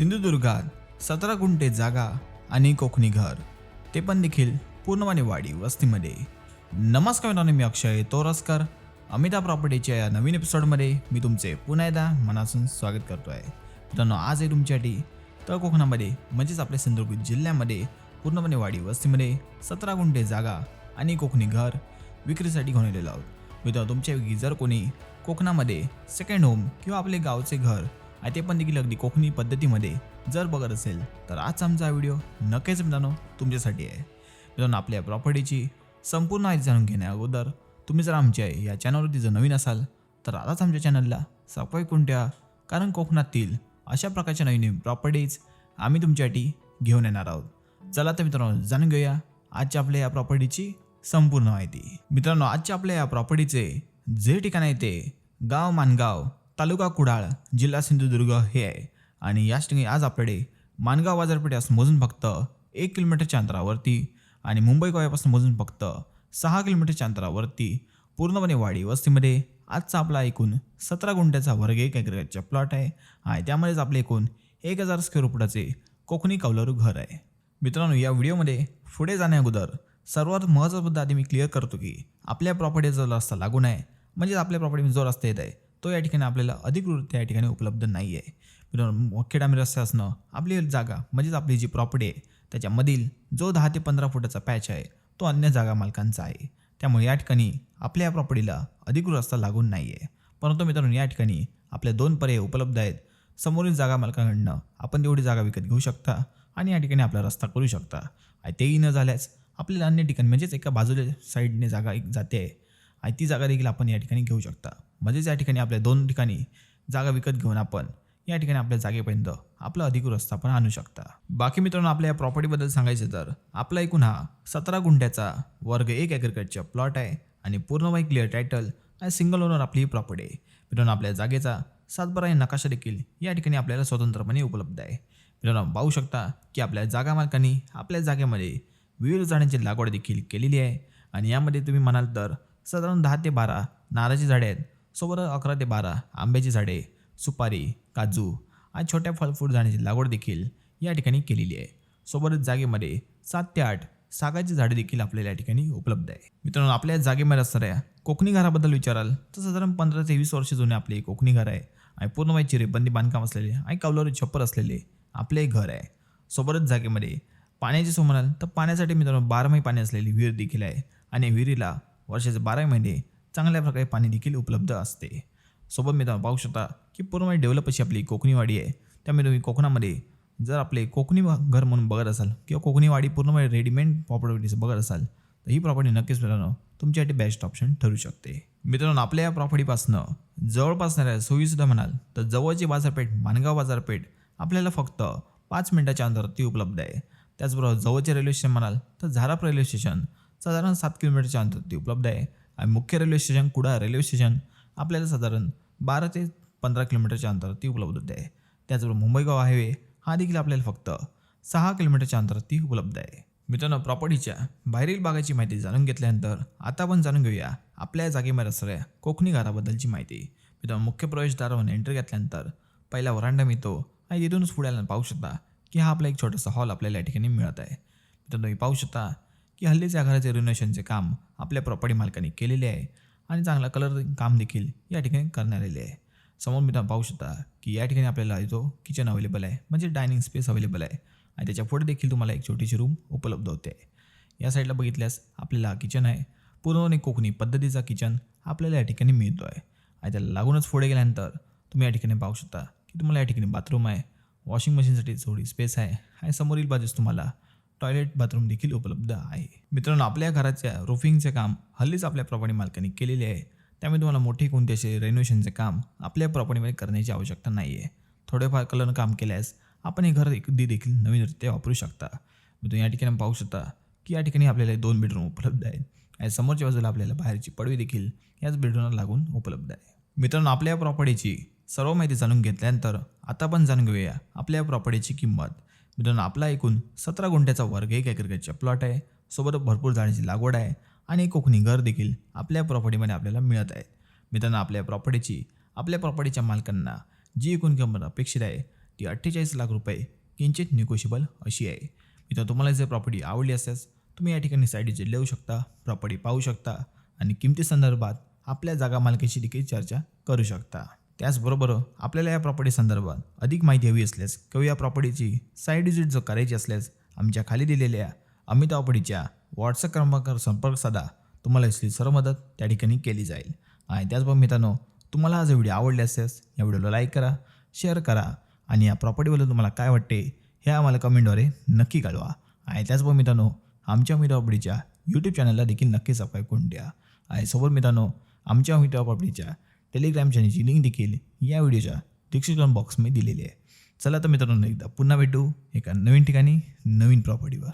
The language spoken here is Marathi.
सिंधुदुर्गात सतरा गुंठे जागा आणि कोकणी घर. ते पण देखील पूर्णपणे वाडी वस्तीमध्ये. नमस्कार मित्रांनो मी अक्षय तोरसकर. अमिता प्रॉपर्टीच्या या नवीन एपिसोडमध्ये मी तुमचे पुन्हा एकदा मनासून स्वागत करतो आहे मित्रांनो आज आहे तुमच्यासाठी तळ कोकणामध्ये म्हणजेच आपल्या सिंधुदुर्ग जिल्ह्यामध्ये पूर्णपणे वाडी वस्तीमध्ये सतरा गुंठे जागा आणि कोकणी घर विक्रीसाठी घेऊन आलेलो आहोत. मित्रांनो तुमच्यापैकी जर कोणी कोकणामध्ये सेकंड होम किंवा आपले गावचे घर आणि ते पण देखील अगदी कोकणी पद्धतीमध्ये. जर बघत असेल तर आजचा आमचा व्हिडिओ नक्कीच मित्रांनो तुमच्यासाठी आहे. मित्रांनो आपल्या प्रॉपर्टीची संपूर्ण माहिती जाणून घेण्या अगोदर तुम्ही जर आमच्या या चॅनलवरती जर नवीन असाल तर आताच आमच्या चॅनलला सबस्क्राईब करून ठेवा. कारण कोकणातील अशा प्रकारच्या नवीन प्रॉपर्टीज आम्ही तुमच्यासाठी घेऊन येणार आहोत. चला तर मित्रांनो जाणून घेऊया आजच्या आपल्या या प्रॉपर्टीची संपूर्ण माहिती. मित्रांनो आजच्या आपल्या या प्रॉपर्टीचे जे ठिकाण आहे ते गाव मानगाव तालुका कुडाळ जिल्हा सिंधुदुर्ग हे आहे. आणि याच ठिकाणी आज आपल्याकडे मानगाव बाजारपेठेपासून मोजून फक्त एक किलोमीटरच्या अंतरावरती आणि मुंबई गोव्यापासून मोजून फक्त सहा किलोमीटरच्या अंतरावरती पूर्णपणे वाडी वस्तीमध्ये आजचा आपला एकूण सतरा गुंठ्याचा वर्ग एक एकरचा प्लॉट आहे. आणि त्यामध्येच आपले एकूण एक हजार स्क्वेअर फुटाचे कोकणी कौलरू घर आहे. मित्रांनो या व्हिडिओमध्ये पुढे जाण्याअगोदर सर्वात महत्त्वाचा मुद्दा आधी मी क्लिअर करतो की आपल्या प्रॉपर्टीचा जो रस्ता लागून आहे म्हणजेच आपल्या प्रॉपर्टीमध्ये जो रस्ता येत आहे तो या ठिकाणी आपल्याला अधिकृत या ठिकाणी उपलब्ध नाही आहे. मित्रांनो रस्ते असणं आपली जागा म्हणजेच आपली जी प्रॉपर्टी आहे त्याच्यामधील जो दहा ते पंधरा फुटाचा पॅच आहे तो अन्य जागा मालकांचा आहे. त्यामुळे या ठिकाणी आपल्या या प्रॉपर्टीला अधिकृत रस्ता लागून नाही आहे. परंतु मित्रांनो या ठिकाणी आपल्या दोन पर्याय उपलब्ध आहेत. समोरील जागा मालकांकडनं आपण तेवढी जागा विकत घेऊ शकता आणि या ठिकाणी आपला रस्ता करू शकता. तेही न झाल्यास आपल्याला अन्य ठिकाणी म्हणजेच एका बाजूला साईडने जागा एक जाते. आहे आणि ती जागा देखील आपण या ठिकाणी घेऊ शकता. म्हणजेच या ठिकाणी आपल्या दोन ठिकाणी जागा विकत घेऊन आपण या ठिकाणी आपल्या जागेपर्यंत आपला अधिकृत रस्ता पण आणू शकता. बाकी मित्रांनो आपल्या या प्रॉपर्टीबद्दल सांगायचं तर आपला एकूण हा सतरा गुंठ्याचा वर्ग एक ॲग्रिकल्चर प्लॉट आहे आणि पूर्णपणे क्लिअर टायटल आणि सिंगल ओनर आपली ही प्रॉपर्टी आहे. मित्रांनो आपल्या जागेचा सातबारा आणि नकाशा देखील या ठिकाणी आपल्याला स्वतंत्रपणे उपलब्ध आहे. मित्रांनो पाहू शकता की आपल्या जागा मालकांनी आपल्या जागेमध्ये विविध झाडांची लागवड देखील केलेली आहे. आणि यामध्ये तुम्ही म्हणाल तर साधारण दहा ते बारा नारळाची झाडे आहेत. सोबत अकरा ते बारा आंब्याची झाडे सुपारी काजू आणि छोट्या फळफूट झाडांची लागवड देखील या ठिकाणी केलेली आहे. सोबतच जागेमध्ये सात ते आठ सागाची झाडे देखील आपल्याला या ठिकाणी उपलब्ध आहे. मित्रांनो आपल्या जागेमध्ये असणाऱ्या कोकणी घराबद्दल विचाराल तर साधारण पंधरा ते वीस वर्ष जुने आपले कोकणी घर आहे. आणि पूर्ण चिरेबंदी बांधकाम असलेले आणि कवलावरी छप्पर असलेले आपले घर आहे. सोबतच जागेमध्ये पाण्याची सो म्हणाल तर पाण्यासाठी मित्रांनो बारमाही पाणी असलेली विहीर देखील आहे. आणि विहिरीला वर्षाचे बारा महिने चांगल्या प्रकारे पाणी देखील उपलब्ध असते. सोबत मित्रांनो पाहू शकता की पूर्ण डेव्हलप अशी आपली कोकणीवाडी आहे. त्यामुळे तुम्ही कोकणामध्ये जर आपले कोकणी घर म्हणून बघत असाल किंवा कोकणीवाडी पूर्णपणे रेडीमेड प्रॉपर्टीज बघत असाल तर ही प्रॉपर्टी नक्कीच मित्रांनो तुमच्यासाठी बेस्ट ऑप्शन ठरू शकते. मित्रांनो आपल्या या प्रॉपर्टीपासनं जवळपासणाऱ्या सोयीसुद्धा म्हणाल तर जवळची बाजारपेठ मानगाव बाजारपेठ आपल्याला फक्त पाच मिनिटाच्या अंतरावरती उपलब्ध आहे. त्याचबरोबर जवळचे रेल्वे स्टेशन म्हणाल तर झाराप रेल्वे स्टेशन साधारण सात किलोमीटरच्या अंतरावरती उपलब्ध आहे. आणि मुख्य railway station Kuda railway station आपल्याला साधारण बारा ते पंधरा किलोमीटरच्या अंतरावरती उपलब्ध आहे त्याचबरोबर मुंबई हायवे हा देखील आपल्याला फक्त सहा किलोमीटरच्या अंतरावरती उपलब्ध आहे. मित्रांनो प्रॉपर्टीच्या बाहेरील भागाची माहिती जाणून घेतल्यानंतर आता आपण जाणून घेऊया आपल्या जागेमध्ये असणाऱ्या कोकणी घराबद्दलची माहिती. मित्रांनो मुख्य प्रवेशदारावरून एंट्री घेतल्यानंतर पहिला वरांडा मिळतो आणि तिथूनच पुढे पाहू शकता की हा आपला एक छोटासा हॉल आपल्याला या ठिकाणी मिळत आहे. मित्रांनो तुम्ही पाहू शकता की हल्लीच या घराचे रिनोव्हेशनचे काम आपल्या प्रॉपर्टी मालकाने केलेले आहे आणि चांगला कलर काम देखील या ठिकाणी करण्यात आलेले आहे. समोर मित्रांनो पाहू शकता की या ठिकाणी आपल्याला जो किचन अवेलेबल आहे म्हणजे डायनिंग स्पेस अवेलेबल आहे. आणि त्याच्या पुढे देखील तुम्हाला एक छोटीशी रूम उपलब्ध होते. या साईडला बघितल्यास आपल्याला किचन आहे. पूर्णपणे कोकणी पद्धतीचा किचन आपल्याला या ठिकाणी मिळतो आहे आणि त्याला लागूनच पुढे गेल्यानंतर तुम्ही या ठिकाणी पाहू शकता की तुम्हाला या ठिकाणी बाथरूम आहे. वॉशिंग मशीनसाठी थोडी स्पेस आहे. आणि समोरील बाजूस तुम्हाला टॉयलेट बाथरूम देखील उपलब्ध आहे. मित्रांनो आपल्या घराच्या रोफिंगचे काम हल्लीच आपल्या प्रॉपर्टी मालकाने केलेले आहे. त्यामुळे तुम्हाला मोठे कोणते असे रेनोव्हेशनचे काम आपल्या प्रॉपर्टीमध्ये करण्याची आवश्यकता नाही आहे थोडेफार कलर काम केल्यास आपण हे घर अगदी देखील नवीनरित्या वापरू शकता. तुम्ही या ठिकाणी पाहू शकता की या ठिकाणी आपल्याला दोन बेडरूम उपलब्ध आहेत. आणि समोरच्या बाजूला आपल्याला बाहेरची पडवी देखील याच बेडरूमला लागून उपलब्ध आहे. मित्रांनो आपल्या प्रॉपर्टीची सर्व माहिती जाणून घेतल्यानंतर आता पण जाणून घेऊया आपल्या प्रॉपर्टीची किंमत. मित्रांनो आपला एकूण सतरा गुंठ्याचा वर्ग एक एकरचा प्लॉट आहे. सोबत भरपूर झाडांची लागवड आहे आणि एक कोकणी घर देखील आपल्या प्रॉपर्टीमध्ये आपल्याला मिळत आहे. मित्रांनो आपल्या प्रॉपर्टीची आपल्या प्रॉपर्टीच्या मालकांना जी एकूण किंमत अपेक्षित आहे ती अठ्ठेचाळीस लाख रुपये किंचित निगोशिबल अशी आहे. मित्रांनो तुम्हाला जर प्रॉपर्टी आवडली असल्यास तुम्ही या ठिकाणी साईड विजिट लिहू शकता प्रॉपर्टी पाहू शकता आणि किमती संदर्भात आपल्या जागा मालकीशी देखील चर्चा करू शकता. त्याचबरोबर आपल्याला या प्रॉपर्टी संदर्भात अधिक माहिती हवी असल्यास किंवा या प्रॉपर्टीची साईड विजिट जर करायची असल्यास आमच्या खाली दिलेल्या अमिताभ प्रॉपर्टीच्या व्हॉट्सअप क्रमांकावर संपर्क साधा. तुम्हाला असली सर्व मदत त्या ठिकाणी केली जाईल. आणि त्याचबरोबर मित्रांनो तुम्हाला हा जर व्हिडिओ आवडले असल्यास या व्हिडिओला लाईक करा शेअर करा आणि या प्रॉपर्टीबद्दल तुम्हाला काय वाटते हे आम्हाला कमेंटद्वारे नक्की कळवा. आणि त्याचबरोबर मित्रांनो आमच्या अमित प्रॉपर्टीच्या यूट्यूब चॅनलला देखील नक्की सबस्क्राईब करून द्या. आणि सोबत मित्रांनो आमच्या अमित प्रॉपर्टीच्या टेलिग्राम चॅनलची लिंक देखील या व्हिडिओच्या डिस्क्रिप्शन बॉक्समध्ये दिलेली आहे. चला तर मित्रांनो एकदा पुन्हा भेटू एका नवीन ठिकाणी नवीन प्रॉपर्टीवर